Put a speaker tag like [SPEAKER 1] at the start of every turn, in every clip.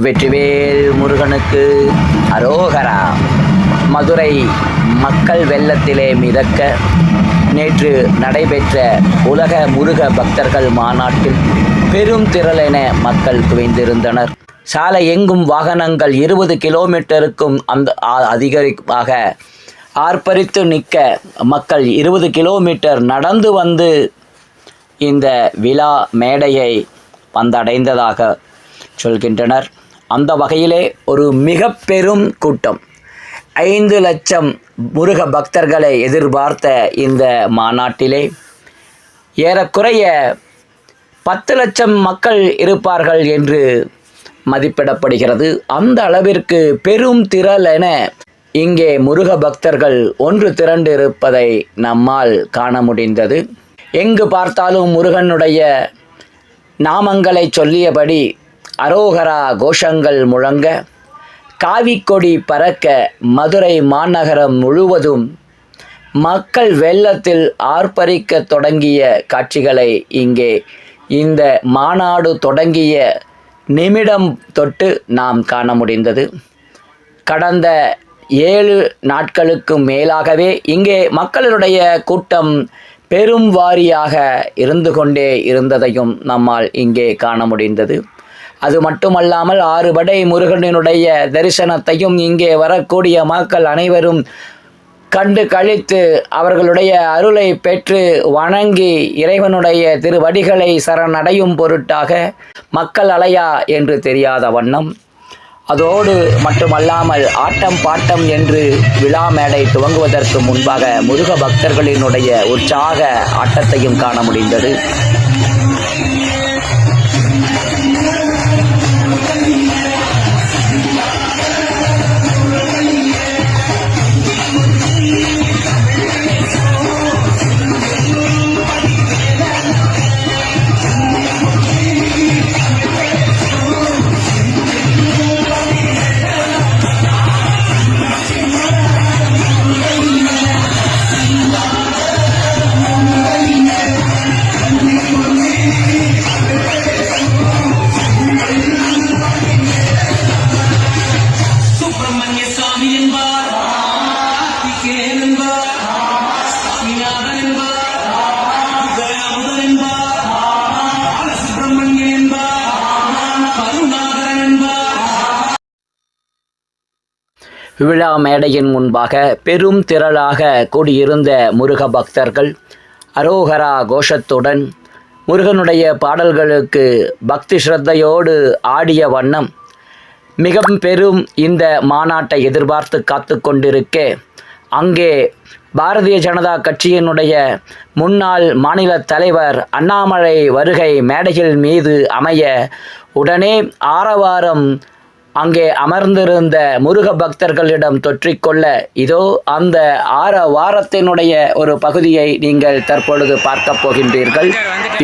[SPEAKER 1] வெற்றிவேல் முருகனுக்கு அரோகரா. மதுரை மக்கள் வெள்ளத்திலே மிதக்க நேற்று நடைபெற்ற உலக முருக பக்தர்கள் மாநாட்டில் பெரும் திரளென மக்கள் குவிந்திருந்தனர். சாலை எங்கும் வாகனங்கள் இருபது கிலோமீட்டருக்கும் அந்த அதிகரிப்பாக ஆர்ப்பரித்து நிற்க மக்கள் இருபது கிலோமீட்டர் நடந்து வந்து இந்த விழா மேடையை வந்தடைந்ததாக சொல்கின்றனர். அந்த வகையிலே ஒரு மிக பெரும் கூட்டம். ஐந்து லட்சம் முருக பக்தர்களை எதிர்பார்த்த இந்த மாநாட்டிலே ஏறக்குறைய பத்து லட்சம் மக்கள் இருப்பார்கள் என்று மதிப்பிடப்படுகிறது. அந்த அளவிற்கு பெரும் திரள் என இங்கே முருக பக்தர்கள் ஒன்று திரண்டு இருப்பதை நம்மால் காண முடிந்தது. எங்கு பார்த்தாலும் முருகனுடைய நாமங்களை சொல்லியபடி அரோகரா கோஷங்கள் முழங்க காவிக்கொடி பறக்க மதுரை மாநகரம் முழுவதும் மக்கள் வெள்ளத்தில் ஆர்ப்பரிக்க தொடங்கிய காட்சிகளை இங்கே இந்த மாநாடு தொடங்கிய நிமிடம் தொட்டு நாம் காண முடிந்தது. கடந்த ஏழு நாட்களுக்கு மேலாகவே இங்கே மக்களுடைய கூட்டம் பெரும் வாரியாக இருந்து கொண்டே இருந்ததையும் நம்மால் இங்கே காண முடிந்தது. அது மட்டுமல்லாமல் ஆறுபடை முருகனினுடைய தரிசனத்தையும் இங்கே வரக்கூடிய மக்கள் அனைவரும் கண்டு கழித்து அவர்களுடைய அருளை பெற்று வணங்கி இறைவனுடைய திருவடிகளை சரணடையும் பொருட்டாக மக்கள் அலையா என்று தெரியாத வண்ணம். அதோடு மட்டுமல்லாமல் ஆட்டம் பாட்டம் என்று விழா மேடை துவங்குவதற்கு முன்பாக முருக பக்தர்களினுடைய உற்சாக ஆட்டத்தையும் காண முடிந்தது. விழா மேடையின் முன்பாக பெரும் திரளாக கூடியிருந்த முருக பக்தர்கள் அரோகரா கோஷத்துடன் முருகனுடைய பாடல்களுக்கு பக்தி ஸ்ரத்தையோடு ஆடிய வண்ணம் மிக பெரும் இந்த மாநாட்டை எதிர்பார்த்து காத்து கொண்டிருக்க அங்கே பாரதிய ஜனதா கட்சியினுடைய முன்னாள் மாநில தலைவர் அண்ணாமலை வருகை மேடைகள் மீது அமைய உடனே ஆரவாரம் அங்கே அமர்ந்திருந்த முருக பக்தர்களிடம் தொற்றிக்கொள்ள இதோ அந்த ஆர வாரத்தினுடைய ஒரு பகுதியை நீங்கள் தற்பொழுது பார்க்க போகின்றீர்கள்.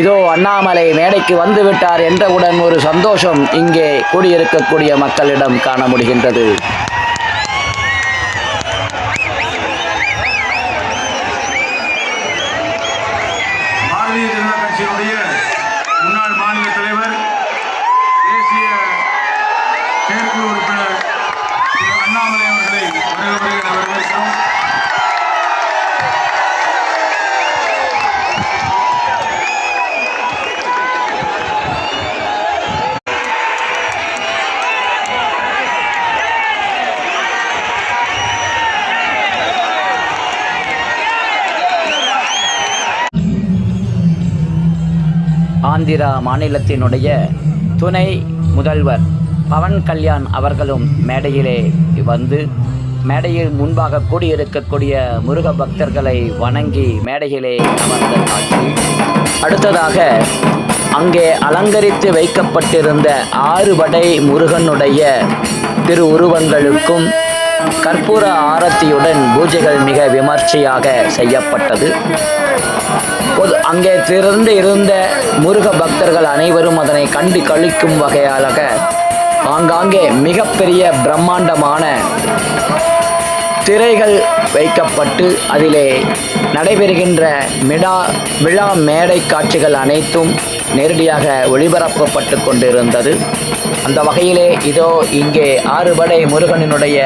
[SPEAKER 1] இதோ அண்ணாமலை மேடைக்கு வந்துவிட்டார் என்றவுடன் ஒரு சந்தோஷம் இங்கே கூடியிருக்கக்கூடிய மக்களிடம் காண முடிகின்றது. ஆந்திரா மாநிலத்தினுடைய துணை முதல்வர் பவன் கல்யாண் அவர்களும் மேடையிலே வந்து மேடையில் முன்பாக கூடியிருக்கக்கூடிய முருக பக்தர்களை வணங்கி மேடையிலே அமர்ந்த காட்சி. அடுத்ததாக அங்கே அலங்கரித்து வைக்கப்பட்டிருந்த ஆறு வடை முருகனுடைய திரு உருவங்களுக்கும் கற்பூர ஆரத்தியுடன் பூஜைகள் மிக விமர்சையாக செய்யப்பட்டது. அங்கே திறந்து இருந்த முருக பக்தர்கள் அனைவரும் அதனை கண்டு கழிக்கும் வகையாக ஆங்காங்கே மிகப்பெரிய பிரம்மாண்டமான திரைகள் வைக்கப்பட்டு அதிலே நடைபெறுகின்ற மிடா விழா மேடை காட்சிகள் அனைத்தும் நேரடியாக ஒளிபரப்பப்பட்டு கொண்டிருந்தது. அந்த வகையிலே இதோ இங்கே ஆறுபடை முருகனினுடைய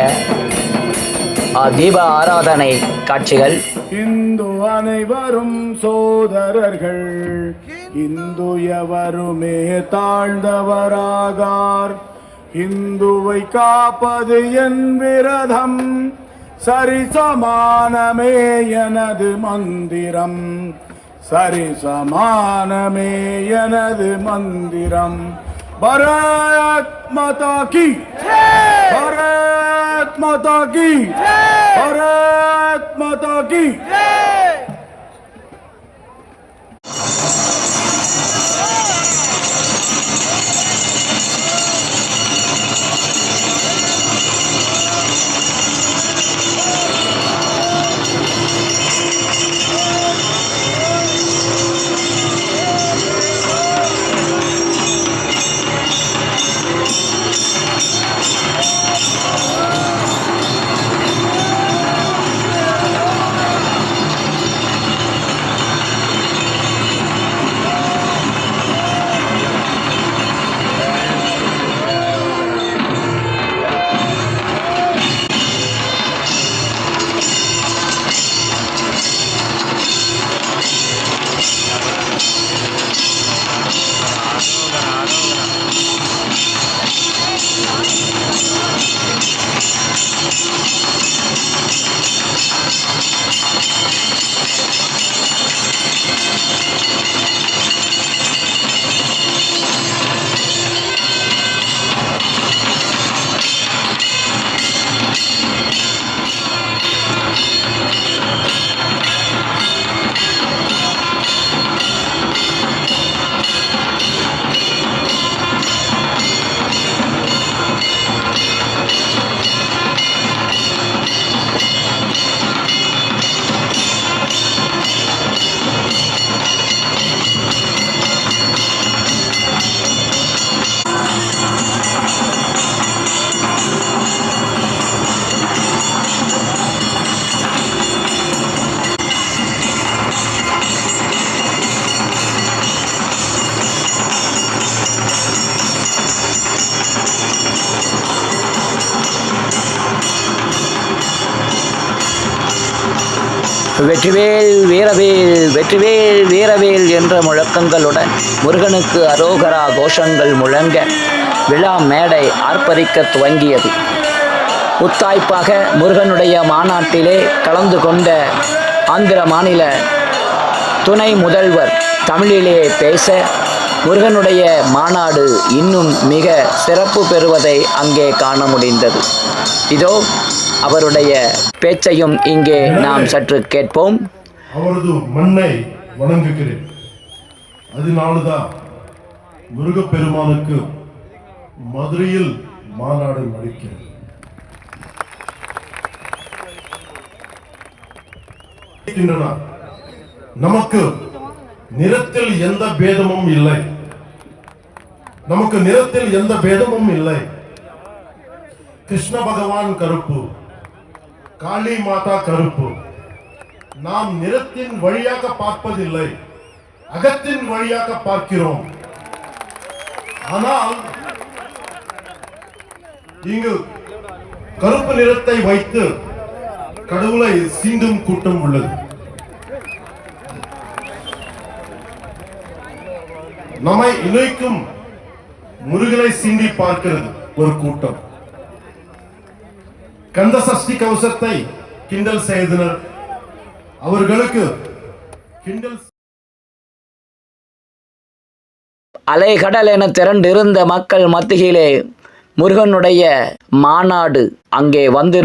[SPEAKER 1] தீப ஆராதனை காட்சிகள்
[SPEAKER 2] இந்து அனைவரும் சோதரர்கள். இந்து எவருமே தாழ்ந்தவராகார். இந்துவை காப்பது என் விரதம். சரிசமானமே எனது மந்திரம். சரிசமானமே எனது மந்திரம். பரத் மாதா கி. भारत माता की
[SPEAKER 1] வெற்றிவேல் வீரவேல் வெற்றிவேல் வீரவேல் என்ற முழக்கங்களுடன் முருகனுக்கு அரோகரா கோஷங்கள் முழங்க விழா மேடை ஆர்ப்பரிக்க துவங்கியது. புத்தாய்ப்பாக முருகனுடைய மாநாட்டிலே கலந்து கொண்ட ஆந்திர மாநில துணை முதல்வர் தமிழிலே பேச முருகனுடைய மாநாடு இன்னும் மிக சிறப்பு பெறுவதை அங்கே காண முடிந்தது. இதோ அவருடைய பேச்சையும் இங்கே நாம் சற்று கேட்போம்.
[SPEAKER 3] அவரது மண்ணை வணங்குகிறேன். அதனால்தான் முருகப்பெருமானுக்கு மதுரையில் மாநாடு நடக்கிறது. நமக்கு நிறத்தில் எந்த பேதமும் இல்லை. நமக்கு நிறத்தில் எந்த பேதமும் இல்லை. கிருஷ்ண பகவான் கருப்பு. காளி மாதா கருப்பு. நாம் நிறத்தின் வழியாக பார்ப்பதில்லை அகத்தின் வழியாக பார்க்கிறோம். ஆனால் இங்கு கருப்பு நிறத்தை வைத்து கடவுளை சீண்டும் கூட்டம் உள்ளது. நம்மை இணைக்கும் முருகனை சீண்டி பார்க்கிறது ஒரு கூட்டம். கந்த சஷ்டி கவசத்தை கிண்டல் செய்தனர். அவர்களுக்கு கிண்டல்
[SPEAKER 1] அலை கடல் என திரண்டிருந்த மக்கள் மத்தியிலே முருகனுடைய மாநாடு அங்கே வந்து